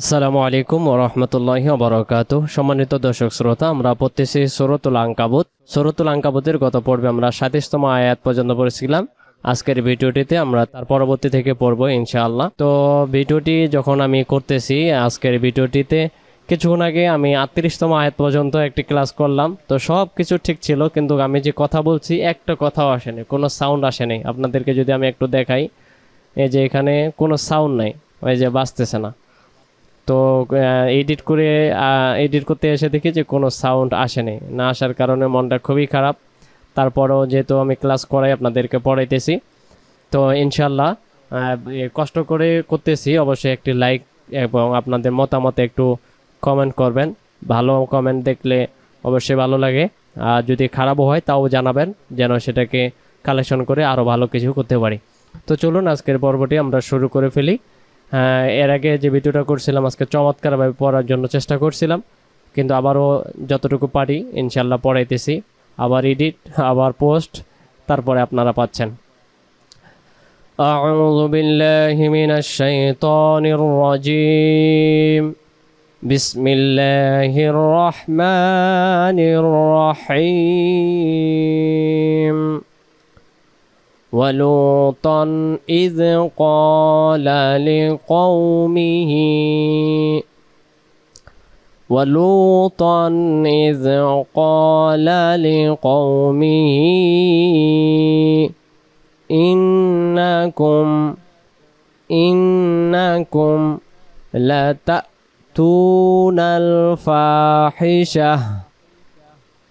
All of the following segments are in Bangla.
আসসালামু আলাইকুম ওরহমতুল্লাহ বরকাত সম্মানিত দর্শক শ্রোতা, আমরা পড়তেছি সরতুল আঙ্কাবুত সরতুল আঙ্কাবুতের গত পর্বে আমরা সাতাশতম আয়াত পর্যন্ত পড়েছিলাম। আজকের ভিডিওটিতে আমরা তার পরবর্তী থেকে পড়ব ইনশাআল্লাহ। তো ভিডিওটি যখন আমি করতেছি, আজকের ভিডিওটিতে কিছুক্ষণ আগে আমি আটত্রিশতম আয়াত পর্যন্ত একটি ক্লাস করলাম। তো সব কিছু ঠিক ছিল, কিন্তু আমি যে কথা বলছি, একটা কথাও আসেনি, কোনো সাউন্ড আসেনি। আপনাদেরকে যদি আমি একটু দেখাই, এই যে এখানে কোনো সাউন্ড নাই, ওই যে বাজতেছে না। তো এডিট করে এডিট করতে এসে দেখি যে কোনো সাউন্ড আসেনি। না আসার কারণে মনটা খুবই খারাপ। তারপরেও যেহেতু আমি ক্লাস করাই, আপনাদেরকে পড়াইতেছি। তো ইনশাল্লাহ কষ্ট করে করতেছি। অবশ্যই একটি লাইক এবং আপনাদের মতামত একটু কমেন্ট করবেন। ভালো কমেন্ট দেখলে অবশ্যই ভালো লাগে। আর যদি খারাপও হয়, তাও জানাবেন যেন সেটাকে কালেকশন করে আরও ভালো কিছু করতে পারি। তো চলুন, আজকের পর্বটি আমরা শুরু করে ফেলি। এর আগে যে ভিডিওটা করছিলাম আজকে চমৎকারভাবে পড়ার জন্য চেষ্টা করছিলাম কিন্তু আবারও যতটুকু পারি ইনশাল্লাহ পড়াইতেছি আবার এডিট আবার পোস্ট তারপরে আপনারা পাচ্ছেন أعوذ بالله من الشيطان الرجيم بسم الله الرحمن الرحيم ولوطا إذ قال لقومه ولوطا إذ قال لقومه إنكم إنكم لتأتون الفاحشة.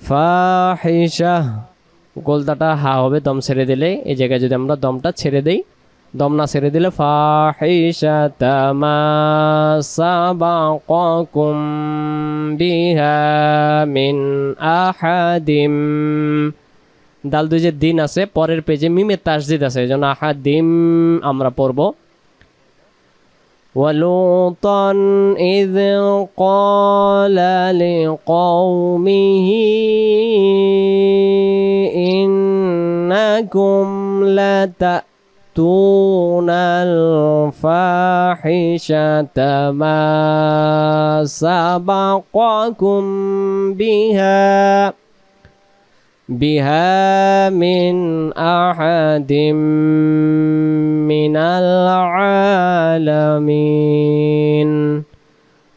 فاحشة. গোলদাটা হা হবে, দম ছেড়ে দিলে। এই জায়গায় যদি আমরা দমটা ছেড়ে দেই, দম না ছেড়ে দিলে মিন আহাদিম। দাল দুই যে দিন আছে, পরের পেজে মিমের তাসজিদ আছে জন্য আহাদিম আমরা পড়ব। ولوطا إذ قال لقومه إنكم لتأتون الفاحشة ما سبقكم بها بها من أحد من العالمين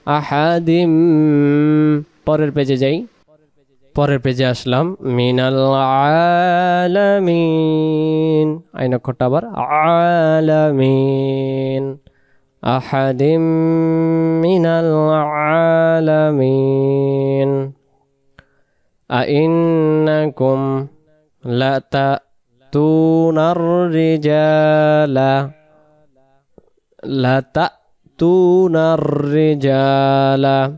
أحد পরের পেজে যাই পরের পেজে আসলাম মিনাল আলামিন আইন অক্ষরটা আবার আলামিন আহাদিম মিনাল আলামিন أئنكم لتأتون الرجال لتأتون الرجال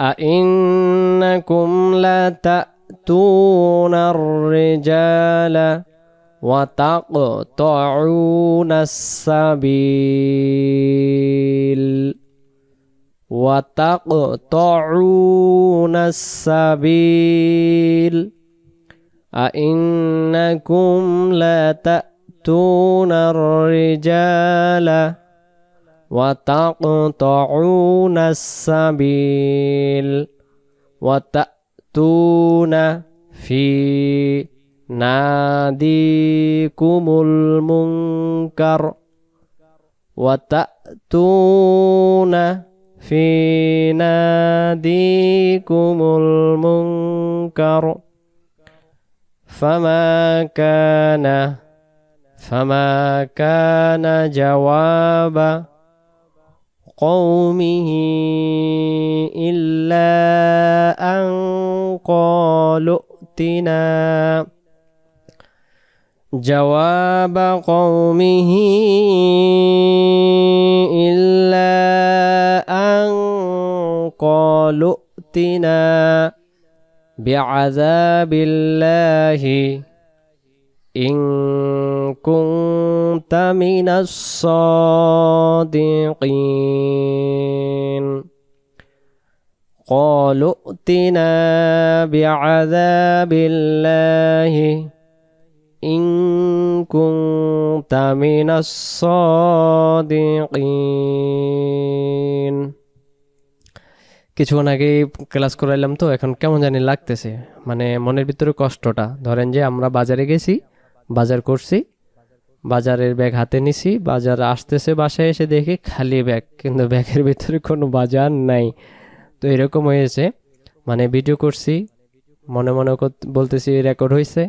أئنكم لتأتون الرجال وتقطعون السبيل wa taqta'una sabil a innakum la ta'tuna rijala wa taqta'una sabil wa ta'tuna fi nadikumul munkar wa ta'tuna في ناديكم المنكر فما كان فما كان جواب قومه إلا أن قالوا ائتنا. جواب قومه إلا قالوا ائتنا بعذاب الله إن كنت من الصادقين. قالوا ائتنا بعذاب الله إن كنت من الصادقين. কিছুক্ষণ আগে ক্লাস করাইলাম তো, এখন কেমন জানি লাগতেছে। মানে মনের ভিতরে কষ্টটা। ধরেন যে আমরা বাজারে গেছি, বাজার করছি, বাজারের ব্যাগ হাতে নিছি, বাজার আসতেছে বাসায় এসে দেখি খালি ব্যাগ, কিন্তু ব্যাগের ভিতরে কোনো বাজার নাই। তো এরকম হয়েছে। মানে ভিডিও করছি, মনে মনে বলতেছি রেকর্ড হয়েছে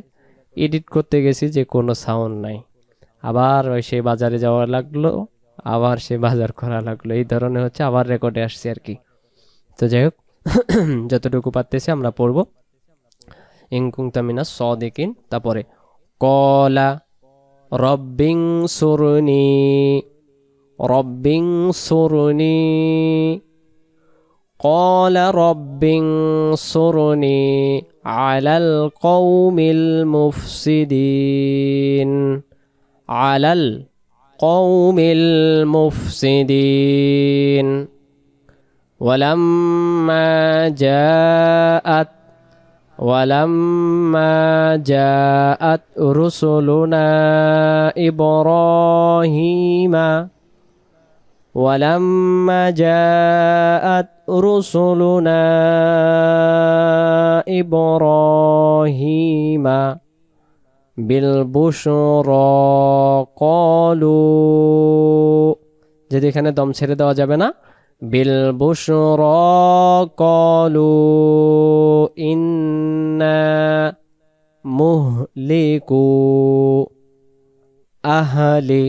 এডিট করতে গেছি যে কোনো সাউন্ড নাই। আবার ওই সেই বাজারে যাওয়া লাগল, আবার সে বাজার করা লাগল। এই ধরনের হচ্ছে আবার রেকর্ডে আসছি আর কি। তো যাই হোক যতটুকু পারতেছি আমরা পড়ব ইংকুং তামিনা স দেখিন তারপরে কলা রব্বিং সুরনি রব্বিং সুরনি قال رب انصرني على القوم المفسدين على القوم المفسدين ولما جاءت ولما جاءت رسلنا إبراهيم ولما جاءت رسلنا إبراهيم بالبشرى قالوا যদি এখানে দম ছেড়ে দেওয়া যাবে না বিল বুশরা কলু ইন্না মুহলিকু আহলি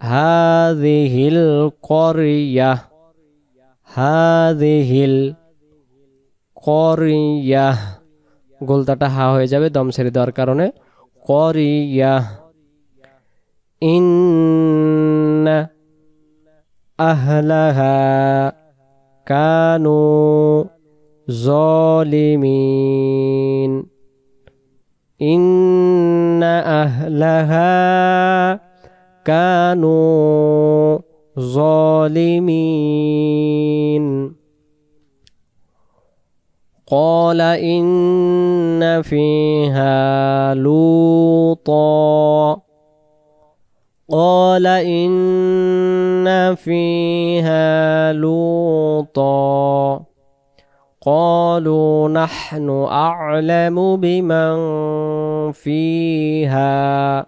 هذه القرية هذه القرية গোলতাটা হা হয়ে যাবে দম ছেড়ে দেওয়ার কারণে করিয়া ইন أهلها كانوا ظالمين. إن أهلها كانوا ظالمين. قال إن فيها لوطا. قال إن فيها لوطا. قالوا نحن أعلم بمن فيها.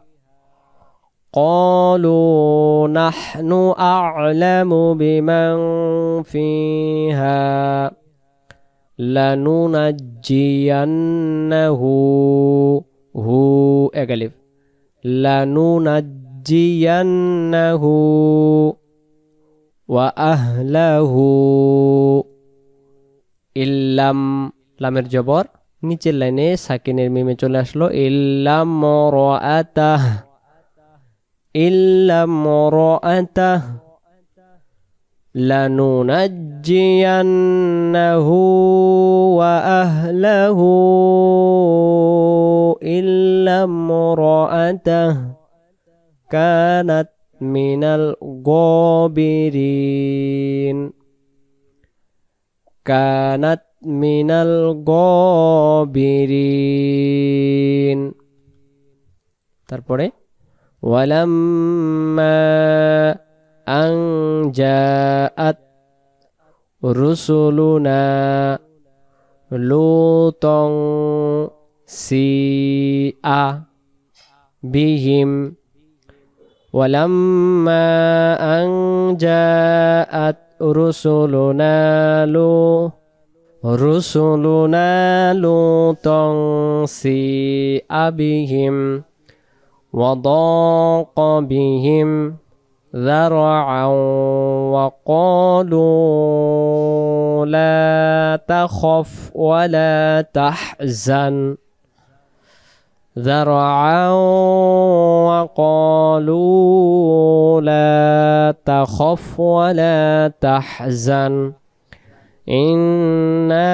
قالوا نحن أعلم بمن فيها. لننجينه. هو أقلب لننجينه. وأهله ইল্লাম লামের জবর নিচের লাইনে সাকিনের মিমে চলে আসলো ইল্লাম মরাতাহ إلا امرأته لننجينه وأهله إلا امرأته kanat minal gobirin. Kanat minal gobirin. Terpore walamma anjaat rusuluna lutong si a bihim. ولما أن جاءت رسلنا لو رسلنا لوطا سيء بهم وضاق بهم ذرعا وقالوا لا تخف ولا تحزن. ذرعا وقالوا لا تخف ولا تحزن إنا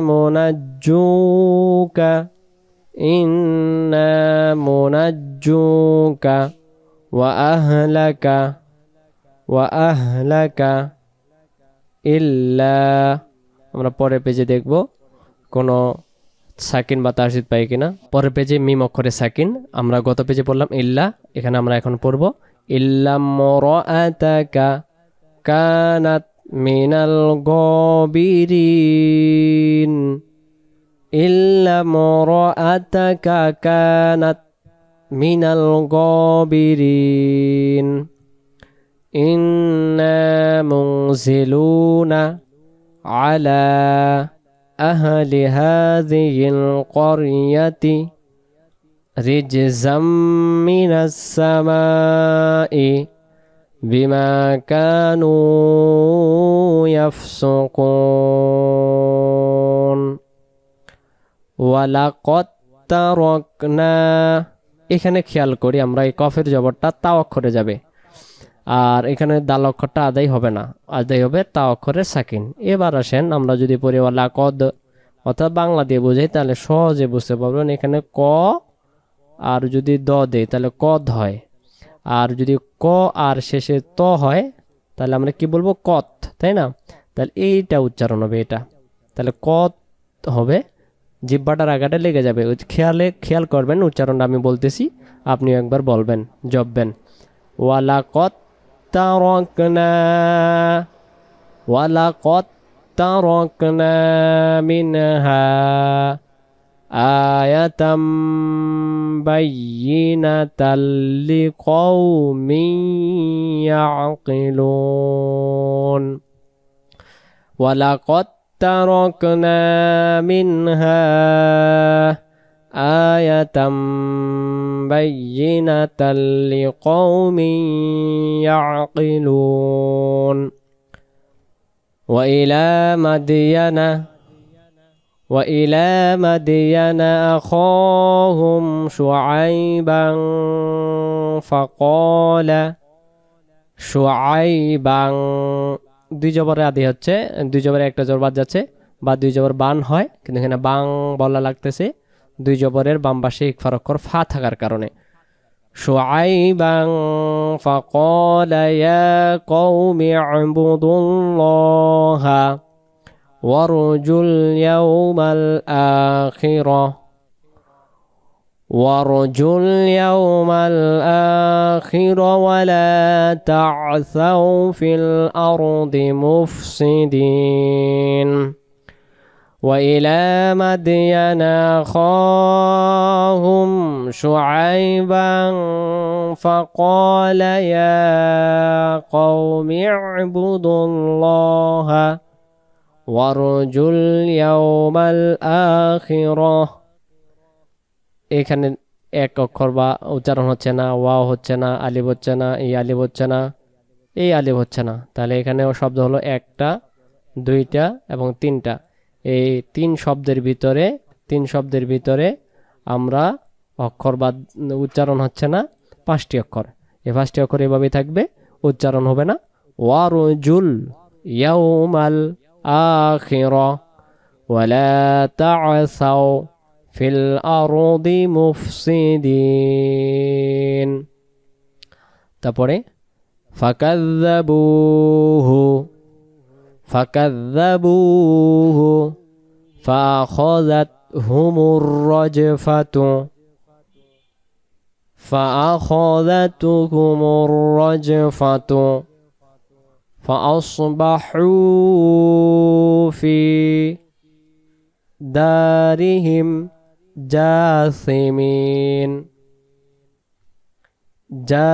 منجوك إنا منجوك وأهلك وأهلك إلا আমরা পরের পেজে দেখব কোনো সাকিন বা তাসিদ পাই কিনা। পরের পেজে মিম অক্ষরে সাকিন। আমরা গত পেজে পড়লাম ইল্লা। এখানে আমরা এখন পড়ব। ইল্লা মর কানাত মিনাল গবিরিন। ইল্লা মর কানাত মিনাল গবিরিন। ইন্না মুংজিলুনা আলা أهل هذه القرية رجزا من السماء بما كانوا يفسقون ওয়ালাকত তারকনা এখানে খেয়াল করি আমরা এই কফের জবরটা তা অক্ষরে যাবে আর এখানে দাল অক্ষরটা আদায় হবে না। আদায় হবে তা অক্ষরে সাকিন। এবার আসেন আমরা যদি পড়ি ওয়ালাকদ অর্থাৎ বাংলা দিয়ে বোঝাই, তাহলে সহজে বুঝতে পারবেন এখানে ক আর যদি দ দেই, তাহলে কদ হয়। আর যদি ক আর শেষে ত হয়, তাহলে আমরা কি বলব? কত, তাই না? তাহলে এইটা উচ্চারণ হবে এটা। তাহলে কত হবে? জিব্বাটার আগাটা লেগে যাবে। খেয়ালে খেয়াল করবেন, উচ্চারণটা আমি বলতেছি, আপনিও একবার বলবেন জববেন ওয়ালা কত تركنا ولقد تركنا منها آية بينة لقوم يعقلون. ولقد تركنا منها آية بينة لقوم يعقلون وإلى مدين وإلى مدين أخاهم شعيبا فقال شعيبا দুই জবরে আদি হচ্ছে দুই জবরে একটা জবর বাদ যাচ্ছে বা দুই জবর বান হয় কিন্তু এখানে বাং বলা লাগতেছে দুই জবরের বাম পাশে ইকফার অক্ষর ফা থাকার কারণে شعيبا فقال يا قوم اعبدوا الله وارجوا اليوم الآخرة وارجوا اليوم الآخر ولا تعثوا في الأرض مفسدين وإلى مدين أخاهم شعيبا فقال يا قوم اعبدوا الله وارجوا اليوم الآخرة এখানে এক অক্ষর বা উচ্চারণ হচ্ছে না ওয়াও হচ্ছে না আলিফ হচ্ছে না এই আলিফ হচ্ছে না এই আলিফ হচ্ছে না তাহলে এখানে শব্দ হলো একটা দুইটা এবং তিনটা এই তিন শব্দের ভিতরে, তিন শব্দের ভিতরে আমরা অক্ষর বা উচ্চারণ হচ্ছে না, পাঁচটি অক্ষর। এই পাঁচটি অক্ষর এভাবেই থাকবে, উচ্চারণ হবে না। ওয়ারজুল ইয়াউমাল আখিরা ওয়ালা ফিল আরদি মুফসিদিন। তারপরে, ফাকাযযাবুহু فكذبوه فأخذتهم الرجفة فأخذتهم الرجفة فأصبحوا في دارهم جاثمين جاثمين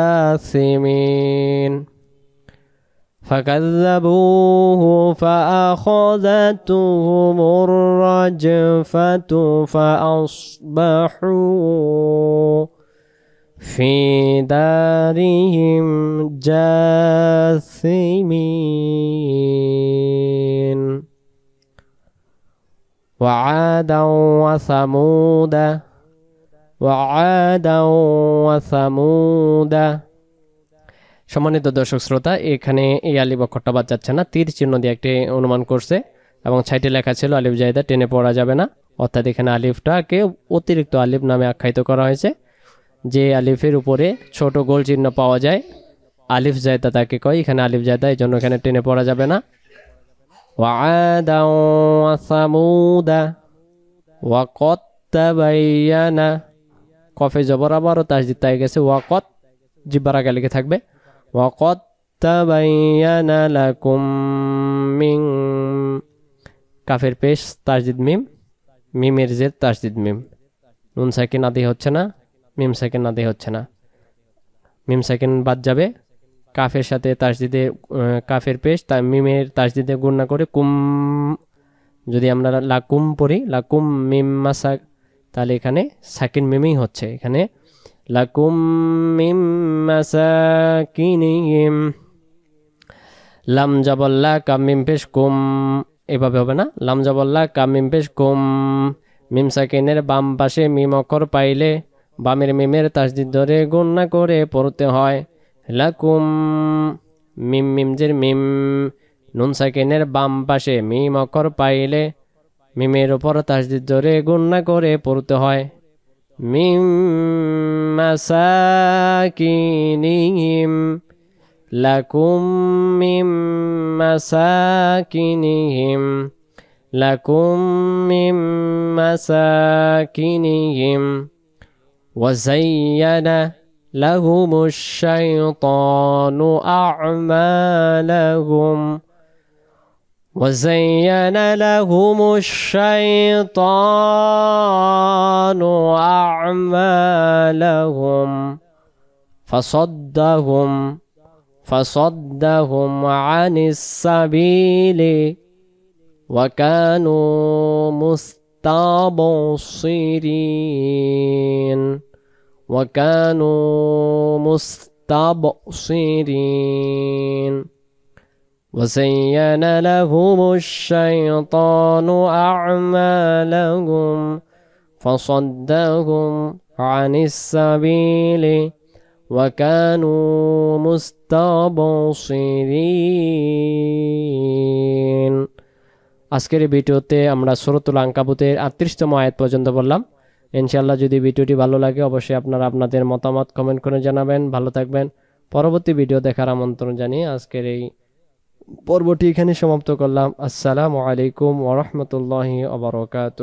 فكذبوه فأخذتهم الرجفة فأصبحوا في دارهم جاثمين. وعادا وثمود وعادا وثمود সম্মানিত দর্শক শ্রোতা এখানে এই আলিফ অক্ষরটা বাদ যাচ্ছে না তীর চিহ্ন দিয়ে একটি অনুমান করছে এবং সাইটে লেখা ছিল আলিফ জায়দা টেনে পড়া যাবে না অর্থাৎ এখানে আলিফটাকে অতিরিক্ত আলিফ নামে আখ্যায়িত করা হয়েছে যে আলিফের উপরে ছোট গোল চিহ্ন পাওয়া যায় আলিফ জায়দা তাকে কয় এখানে আলিফ জায়দা এই জন্য এখানে টেনে পড়া যাবে না وعادا وثمودا وقد تبين কফে জবর আবারও তাসদিদ তাই গেছে ওয়াকত জিব্বার আগে লিখে থাকবে ওয়াকত তাবাইয়ানা লাকুম মিন কাফের পেশ তাসদিদ মিম, মিমের জের তাসদিদ মিম। নুন সাকিন আদি হচ্ছে না, মিম সাকিন আদি হচ্ছে না। মিম সাকিন বাদ যাবে, কাফের সাথে তাসদিদে কাফের পেশ তা, মিমের তাসদিদে গুণনা করে কুম, যদি আমরা লাকুম পড়ি, লাকুম মিম মাসা, তাহলে এখানে সাকিন মিমেই হচ্ছে। এখানে লাকুম মিম মাসাকিনিহিম লাম জাবল্লা কাম মিম পেশ কুম এভাবে হবে না? লাম জাবল্লা কাম মিম পেশ কুম মিম সাকিনের বাম পাশে মিম অক্ষর পাইলে বামের মিমের তাসদিদ ধরে গণনা করে পড়তে হয়। লাকুম মিম মিমজের মিম নুন সাকিনের বাম পাশে মিম অক্ষর পাইলে মিমের ওপর তাসদিদ ধরে গণনা করে পড়তে হয়। من مساكنهم لكم من مساكنهم لكم من مساكنهم. وزين لهم الشيطان أعمالهم. وزين لهم الشيطان أعمالهم فصدهم فصدهم عن السبيل وكانوا مستبصرين وكانوا مستبصرين. وزين لهم الشيطان أعمالهم فصدهم عن السبيل وكانوا مستبصرين আজকের এই ভিডিওতে আমরা সুরতুল আঙ্কাবুতের আটত্রিশতম আয়াত পর্যন্ত বললাম ইনশাল্লাহ যদি ভিডিওটি ভালো লাগে অবশ্যই আপনারা আপনাদের মতামত কমেন্ট করে জানাবেন ভালো থাকবেন পরবর্তী ভিডিও দেখার আমন্ত্রণ জানিয়ে আজকের এই পর্বটি এখানে সমাপ্ত করলাম। আসসালামু আলাইকুম ওরহমতুল্লাহি আবরকাত